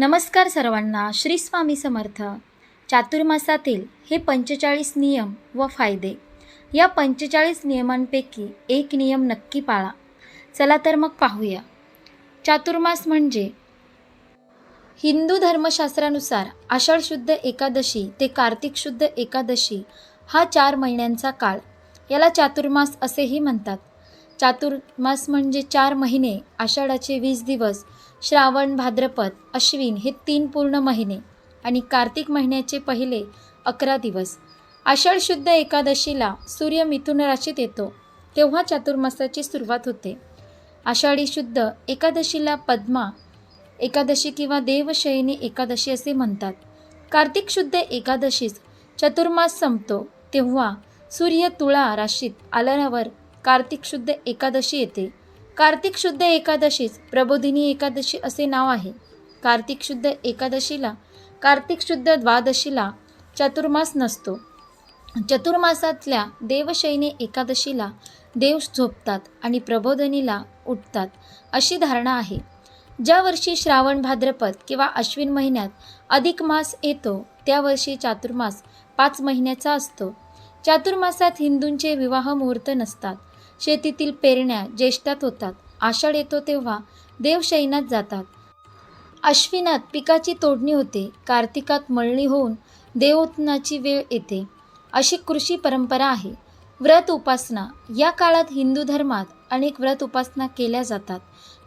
नमस्कार सर्वांना श्री स्वामी समर्थ. चातुर्मासातील हे पंचेचाळीस नियम व फायदे. या पंचेचाळीस नियमांपैकी एक नियम नक्की पाळा. चला तर मग पाहूया. चातुर्मास म्हणजे हिंदू धर्मशास्त्रानुसार आषाढ शुद्ध एकादशी ते कार्तिक शुद्ध एकादशी हा चार महिन्यांचा काळ. याला चातुर्मास असेही म्हणतात. चातुर्मास म्हणजे चार महिने आषाढाचे वीस दिवस श्रावण भाद्रपद अश्विन हे तीन पूर्ण महिने आणि कार्तिक महिन्याचे पहिले अकरा दिवस. आषाढ शुद्ध एकादशीला सूर्य मिथुन राशीत येतो तेव्हा चातुर्मासाची सुरुवात होते. आषाढी शुद्ध एकादशीला पद्मा एकादशी किंवा देवशयनी एकादशी असे म्हणतात. कार्तिक शुद्ध एकादशीस चतुर्मास संपतो तेव्हा सूर्य तुळा राशीत आल्यावर कार्तिक शुद्ध एकादशी येते. कार्तिक शुद्ध एकादशीस प्रबोधिनी एकादशी असे नाव आहे. कार्तिक शुद्ध एकादशीला कार्तिक शुद्ध द्वादशीला चतुर्मास नसतो. चतुर्मासातल्या देवशयनी एकादशीला देव झोपतात आणि प्रबोधनीला उठतात अशी धारणा आहे. ज्या वर्षी श्रावण भाद्रपद किंवा अश्विन महिन्यात अधिक मास येतो त्या वर्षी चातुर्मास पाच महिन्याचा असतो. चातुर्मासात हिंदूंचे विवाह मुहूर्त नसतात. शेतीतील पेरण्या ज्येष्ठात होतात. आषाढ येतो तेव्हा देवशयनात जातात. अश्विनात पिकाची तोडणी होते. कार्तिकात मळणी होऊन देवोत्नाची वेळ येते. अशी कृषी परंपरा आहे. व्रत उपासना या काळात हिंदू धर्मात अनेक व्रत उपासना केल्या जातात.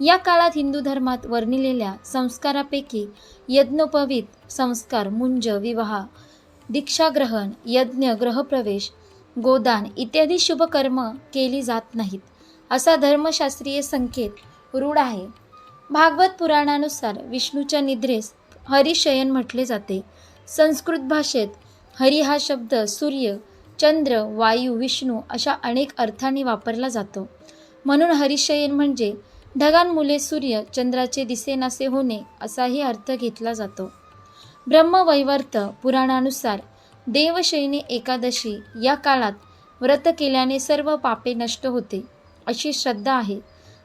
या काळात हिंदू धर्मात वर्णिलेल्या संस्कारापैकी यज्ञोपवीत संस्कार मुंज विवाह दीक्षाग्रहण यज्ञ ग्रहप्रवेश गोदान इत्यादी शुभकर्म केली जात नाहीत असा धर्मशास्त्रीय संकेत रूढ आहे. भागवत पुराणानुसार विष्णूच्या निद्रेस हरिशयन म्हटले जाते. संस्कृत भाषेत हरी हा शब्द सूर्य चंद्र वायू विष्णू अशा अनेक अर्थांनी वापरला जातो. म्हणून हरिशयन म्हणजे ढगांमुळे सूर्य चंद्राचे दिसेनासे होणे असाही अर्थ घेतला जातो. ब्रह्मवैवर्त पुराणानुसार देवशयनी एकादशी या काळात व्रत केल्याने सर्व पापे नष्ट होते अशी श्रद्धा आहे.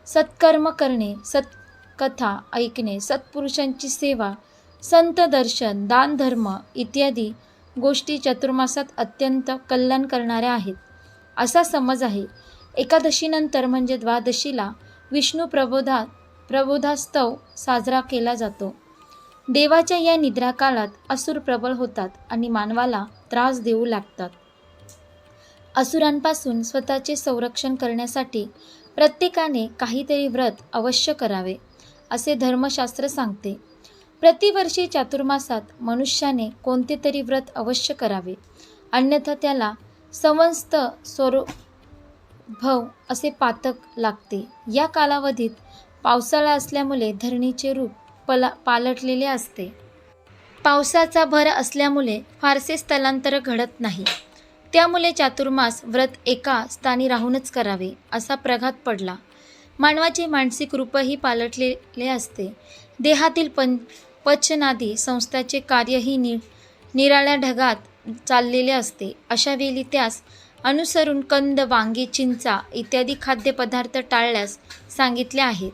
सत्कर्म करणे सत्कथा ऐकणे सत्पुरुषांची सेवा संत दर्शन दानधर्म इत्यादी गोष्टी चतुर्मासात अत्यंत कल्याण करणाऱ्या आहेत. असा समज आहे. एकादशीनंतर म्हणजे द्वादशीला विष्णू प्रबोधा प्रबोधास्तव साजरा केला जातो. देवाच्या या निद्रा काळात असुर प्रबळ होतात आणि मानवाला त्रास देऊ लागतात. असुरांपासून स्वतःचे संरक्षण करण्यासाठी प्रत्येकाने काहीतरी व्रत अवश्य करावे असे धर्मशास्त्र सांगते. प्रतिवर्षी चातुर्मासात मनुष्याने कोणते तरी व्रत अवश्य करावे अन्यथा त्याला समस्त स्वरूभव असे पातक लागते. या कालावधीत पावसाळा असल्यामुळे धरणीचे रूप पला पालटलेले असते. पावसाचा भर असल्यामुळे फारसे स्थलांतर घडत नाही. त्यामुळे चातुर्मास व्रत एका स्थानी राहूनच करावे असा प्रघात पडला. मानवाचे मानसिक रूपही पालटलेले असते. देहातील पं पचनादी संस्थाचे कार्यही नि निराळ्या ढगात चाललेले असते. अशा वेळी त्यास अनुसरून कंद वांगी चिंचा इत्यादी खाद्यपदार्थ टाळल्यास सांगितले आहेत.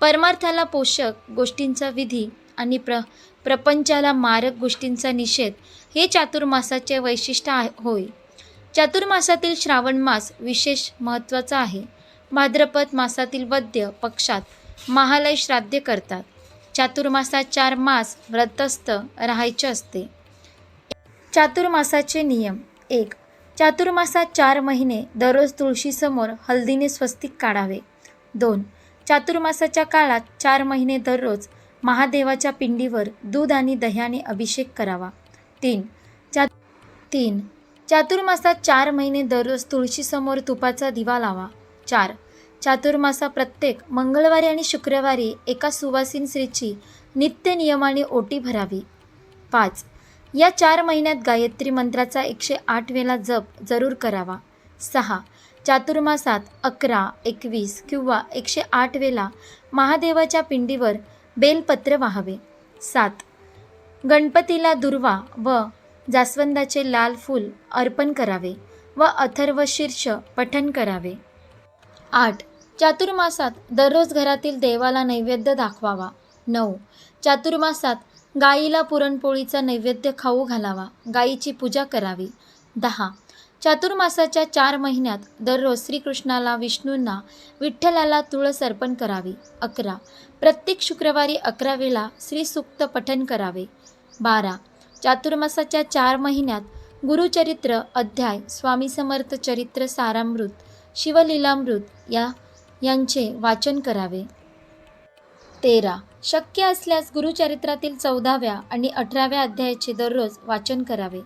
परमार्थाला पोषक गोष्टींचा विधी आणि प्र प्रपंचाला मारक गोष्टींचा निषेध हे चातुर्मासाचे वैशिष्ट्य आहे होय. चातुर्मासातील श्रावण मास विशेष महत्त्वाचा आहे. भाद्रपद मासातील वद्य पक्षात महालय श्राद्ध करतात. चातुर्मासात चार मास व्रतस्थ राहायचे असते. चातुर्मासाचे नियम. एक चातुर्मासात चार महिने दररोज तुळशीसमोर हळदीने स्वस्तिक काढावे. दोन चातुर्मासाच्या काळात चार महिने दररोज महादेवाच्या पिंडीवर दूध आणि दह्याने अभिषेक करावा. तीन चा तीन चातुर्मासात चार महिने दररोज तुळशीसमोर तुपाचा दिवा लावा. चार चातुर्मासा प्रत्येक मंगळवारी आणि शुक्रवारी एका सुवासीन स्त्रीची नित्य नियमाने ओटी भरावी. पाच या चार महिन्यात गायत्री मंत्राचा एकशे आठ वेळा जप जरूर करावा. सहा चातुर्मासात अकरा एकवीस किंवा एकशे आठ वेळा महादेवाच्या पिंडीवर बेलपत्र वाहावे. सात. गणपतीला दुर्वा व जास्वंदाचे लाल फूल अर्पण करावे व अथर्व शीर्ष पठण करावे. आठ. चातुर्मासात दररोज घरातील देवाला नैवेद्य दाखवावा. नऊ. चातुर्मासात गाईला पुरणपोळीचा नैवेद्य खाऊ घालावा. गाईची पूजा करावी. दहा. चातुर्मासाच्या चार महिन्यात दररोज श्रीकृष्णाला विष्णूंना विठ्ठलाला तुळस अर्पण करावी. अकरा. प्रत्येक शुक्रवारी अकरा वेळा श्रीसूक्त पठन करावे. बारा. चातुर्मासाच्या चार महिन्यात गुरुचरित्र अध्याय स्वामी समर्थ चरित्र सारामृत शिवलीलामृत या यांचे वाचन करावे. तेरा. शक्य असल्यास गुरुचरित्रातील चौदाव्या आणि अठराव्या अध्यायाचे दररोज वाचन करावे.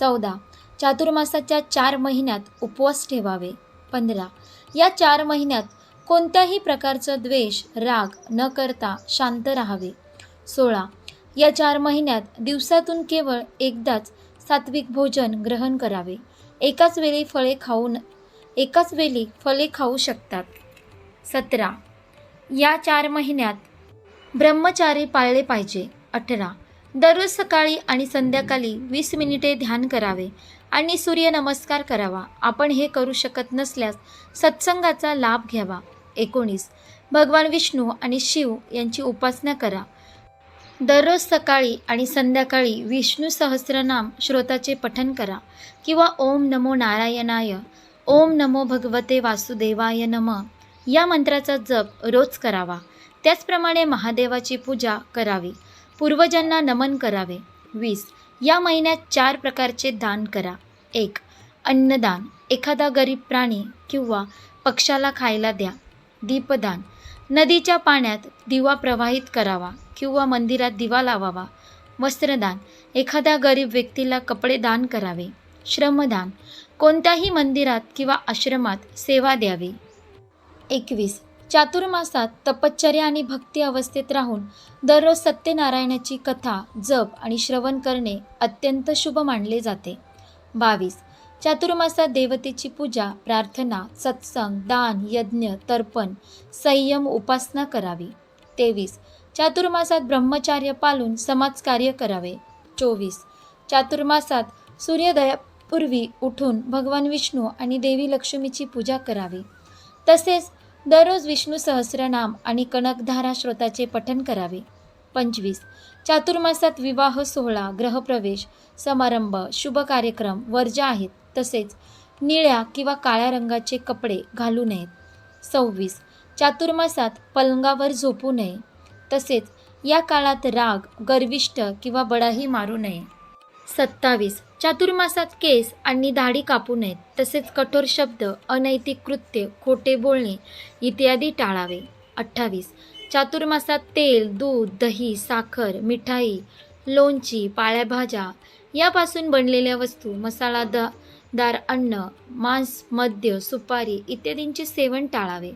चौदा. चातुर्मासाच्या चार महिन्यात उपवास ठेवावे. पंधरा. या चार महिन्यात कोणत्याही प्रकारचं द्वेष राग न करता शांत राहावे. सोळा. या चार महिन्यात दिवसातून केवळ एकदाच सात्विक भोजन ग्रहण करावे. एकाच वेळी फळे खाऊ न एकाच वेळी फळे खाऊ शकतात. सतरा. या चार महिन्यात ब्रह्मचारी पाळले पाहिजे. अठरा. दररोज सकाळी आणि संध्याकाळी वीस मिनिटे ध्यान करावे. आणि सूर्यनमस्कार करावा. आपण हे करू शकत नसल्यास सत्संगाचा लाभ घ्यावा. एकोणीस. भगवान विष्णू आणि शिव यांची उपासना करा. दररोज सकाळी आणि संध्याकाळी विष्णू सहस्रनाम श्रोताचे पठन करा किंवा ओम नमो नारायणाय ओम नमो भगवते वासुदेवाय नम या मंत्राचा जप रोज करावा. त्याचप्रमाणे महादेवाची पूजा करावी. पूर्वजांना नमन करावे. वीस. या महिन्यात चार प्रकारचे दान करा. एक अन्नदान. एखादा गरीब प्राणी किंवा पक्षाला खायला द्या. दीपदान. नदीच्या पाण्यात दिवा प्रवाहित करावा किंवा मंदिरात दिवा लावावा. वस्त्रदान. एखाद्या गरीब व्यक्तीला कपडे दान करावे. श्रमदान. कोणत्याही मंदिरात किंवा आश्रमात सेवा द्यावी. एकवीस चातुर्मासात तपश्चर्या आणि भक्ती अवस्थेत राहून दररोज सत्यनारायणाची कथा जप आणि श्रवण करणे अत्यंत शुभ मानले जाते. बावीस. चातुर्मासात देवतेची पूजा प्रार्थना सत्संग दान यज्ञ तर्पण संयम उपासना करावी. तेवीस. चातुर्मासात ब्रह्मचार्य पाळून समाजकार्य करावे. चोवीस. चातुर्मासात सूर्योदयापूर्वी उठून भगवान विष्णू आणि देवी लक्ष्मीची पूजा करावी. तसेच दररोज विष्णू सहस्रनाम आणि कनकधारा श्रोताचे पठन करावे. पंचवीस. चातुर्मासात विवाह सोहळा ग्रहप्रवेश समारंभ शुभ कार्यक्रम वर्ज्य आहेत. तसेच निळ्या किंवा काळ्या रंगाचे कपडे घालू नयेत. सव्वीस. चातुर्मासात पलंगावर झोपू नये. तसेच या काळात राग गर्विष्ट किंवा बडाही मारू नये. सत्तावीस. चातुर्मासात केस आणि दाढी कापू नयेत. तसेच कठोर शब्द अनैतिक कृत्य खोटे बोलणे इत्यादी टाळावे. अठ्ठावीस. चातुर्मासात तेल दूध दही साखर मिठाई लोणची पाळ्याभाज्या यापासून बनलेल्या वस्तू मसाला द दार अन्न मांस मद्य सुपारी इत्यादींचे सेवन टाळावे.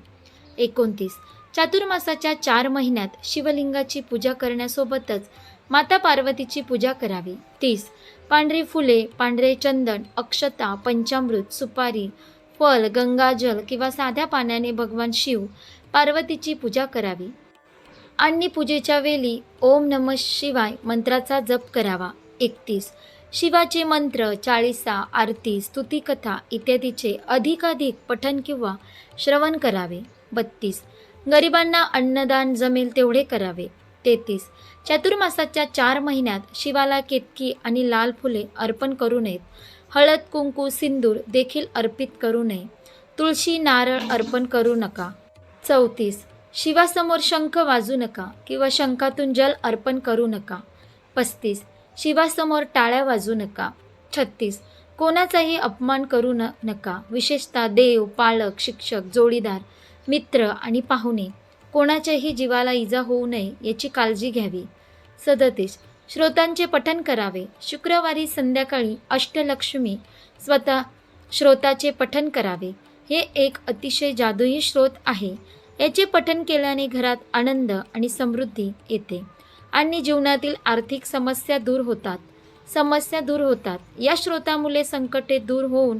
एकोणतीस. चातुर्मासाच्या चार महिन्यात शिवलिंगाची पूजा करण्यासोबतच माता पार्वतीची पूजा करावी. तीस. पांढरी फुले पांढरे चंदन अक्षता पंचामृत सुपारी फल गंगाजल किंवा साध्या पाण्याने भगवान शिव पार्वतीची पूजा करावी. आणि पूजेच्या वेळी ओम नम शिवाय मंत्राचा जप करावा. एकतीस. शिवाचे मंत्र चाळीसा आरती स्तुतिकथा इत्यादीचे अधिकाधिक पठन किंवा श्रवण करावे. बत्तीस. गरिबांना अन्नदान जमेल तेवढे करावे. तेहतीस. चातुर्मासाच्या चार महिन्यात शिवाला केतकी आणि लाल फुले अर्पण करू नयेत. हळद कुंकू सिंदूर देखील अर्पित करू नये. तुळशी नारळ अर्पण करू नका. चौतीस. शिवासमोर शंख वाजू नका किंवा शंखातून जल अर्पण करू नका. पस्तीस. शिवासमोर टाळ्या वाजू नका. छत्तीस. कोणाचाही अपमान करू न नका. विशेषतः देव पालक शिक्षक जोडीदार मित्र आणि पाहुणे. कोणाच्याही जीवाला इजा होऊ नये याची काळजी घ्यावी. सदतीस श्रोतांचे पठन करावे. शुक्रवारी संध्याकाळी अष्टलक्ष्मी स्वतः श्रोताचे पठन करावे. हे एक अतिशय जादुई श्रोत आहे. याचे पठन केल्याने घरात आनंद आणि समृद्धी येते आणि जीवनातील आर्थिक समस्या दूर होतात. समस्या दूर होतात. या श्रोतामुळे संकटे दूर होऊन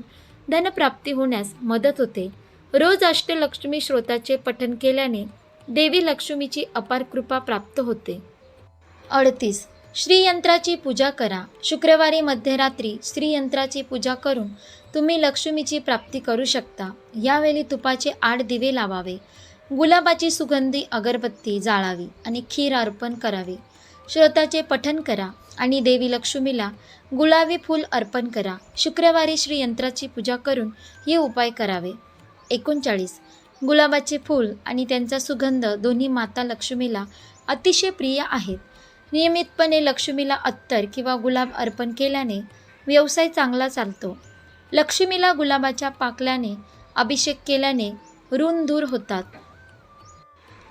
धनप्राप्ती होण्यास मदत होते. रोज अष्टलक्ष्मी श्रोताचे पठन केल्याने देवी लक्ष्मीची अपार कृपा प्राप्त होते. अडतीस. श्रीयंत्राची पूजा करा. शुक्रवारी मध्यरात्री श्रीयंत्राची पूजा करून तुम्ही लक्ष्मीची प्राप्ती करू शकता. यावेळी तुपाचे आठ दिवे लावावे. गुलाबाची सुगंधी अगरबत्ती जाळावी आणि खीर अर्पण करावे. श्रोताचे पठन करा आणि देवी लक्ष्मीला गुलाबी फूल अर्पण करा. शुक्रवारी श्री यंत्राची पूजा करून हे उपाय करावे. एकोणचाळीस. गुलाबाचे फूल आणि त्यांचा सुगंध दोन्ही माता लक्ष्मीला अतिशय प्रिय आहेत. नियमितपणे लक्ष्मीला अत्तर किंवा गुलाब अर्पण केल्याने व्यवसाय चांगला चालतो. लक्ष्मीला गुलाबाच्या पाकल्याने अभिषेक केल्याने ऋण दूर होतात.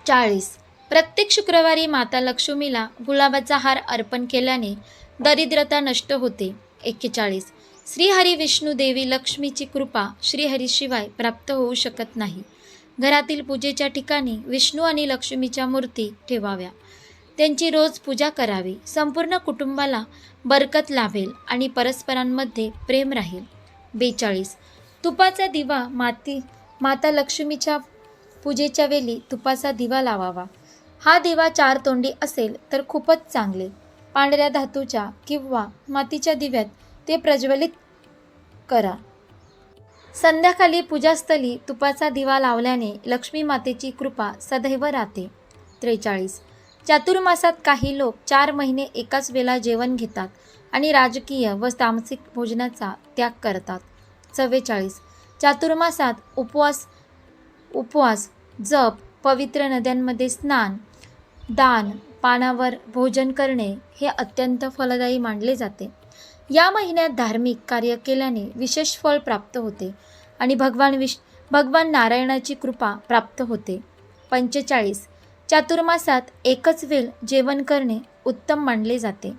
चाळीस. प्रत्येक शुक्रवारी माता लक्ष्मीला गुलाबाचा हार अर्पण केल्याने दरिद्रता नष्ट होते. एक्केचाळीस. श्रीहरी विष्णू देवी लक्ष्मीची कृपा श्रीहरीशिवाय प्राप्त होऊ शकत नाही. घरातील पूजेच्या ठिकाणी विष्णू आणि लक्ष्मीच्या मूर्ती ठेवाव्या. त्यांची रोज पूजा करावी. संपूर्ण कुटुंबाला बरकत लाभेल आणि परस्परांमध्ये प्रेम राहील. बेचाळीस. तुपाचा दिवा माती माता लक्ष्मीच्या पूजेच्या वेळी तुपाचा दिवा लावावा. हा दिवा चार तोंडी असेल तर खूपच चांगले. पांढऱ्या धातूच्या किंवा मातीच्या दिव्यात ते प्रज्वलित करा. संध्याकाळी पूजास्थली तुपाचा दिवा लावल्याने लक्ष्मी मातेची कृपा सदैव राहते. त्रेचाळीस. चातुर्मासात काही लोक चार महिने एकाच वेळा जेवण घेतात आणि राजकीय व तामसिक भोजनाचा त्याग करतात. चव्वेचाळीस. चातुर्मासात उपवास उपवास जप पवित्र नद्यांमध्ये स्नान दान पानावर भोजन करणे हे अत्यंत फलदायी मानले जाते. या महिन्यात धार्मिक कार्य केल्याने विशेष फळ प्राप्त होते आणि भगवान विश भगवान नारायणाची कृपा प्राप्त होते. पंचेचाळीस. चातुर्मासात एकच वेळ जेवण करणे उत्तम मानले जाते.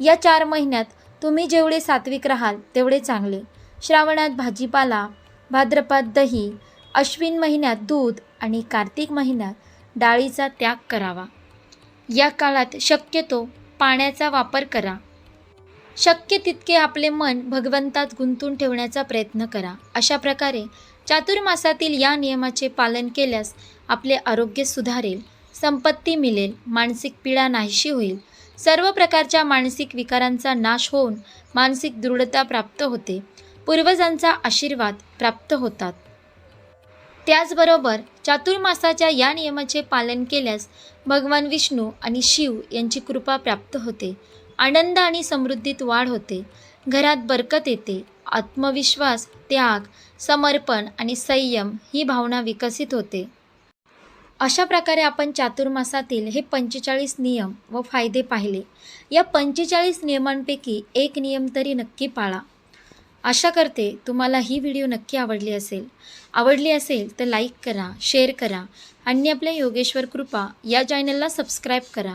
या चार महिन्यात तुम्ही जेवढे सात्विक राहाल तेवढे चांगले. श्रावणात भाजीपाला भाद्रपात दही अश्विन महिन्यात दूध आणि कार्तिक महिन्यात डाळीचा त्याग करावा. या काळात शक्यतो पाण्याचा वापर करा. शक्य तितके आपले मन भगवंतात गुंतून ठेवण्याचा प्रयत्न करा. अशा प्रकारे चातुर्मासातील या नियमाचे पालन केल्यास आपले आरोग्य सुधारेल संपत्ती मिळेल मानसिक पीडा नाहीशी होईल. सर्व प्रकारच्या मानसिक विकारांचा नाश होऊन मानसिक दृढता प्राप्त होते. पूर्वजांचा आशीर्वाद प्राप्त होतात. त्याचबरोबर चातुर्मासाच्या या नियमाचे पालन केल्यास भगवान विष्णू आणि शिव यांची कृपा प्राप्त होते. आनंद आणि समृद्धीत वाढ होते. घरात बरकत येते. आत्मविश्वास त्याग समर्पण आणि संयम ही भावना विकसित होते. अशा प्रकारे आपण चातुर्मासातील हे पंचेचाळीस नियम व फायदे पाहिले. या पंचेचाळीस नियमांपैकी एक नियम तरी नक्की पाळा. आशा करते तुम्हाला ही व्हिडिओ नक्की आवडली असेल. आवडली असेल तर लाईक करा शेअर करा आणि आपल्या योगेश्वर कृपा या चॅनलला सबस्क्राईब करा.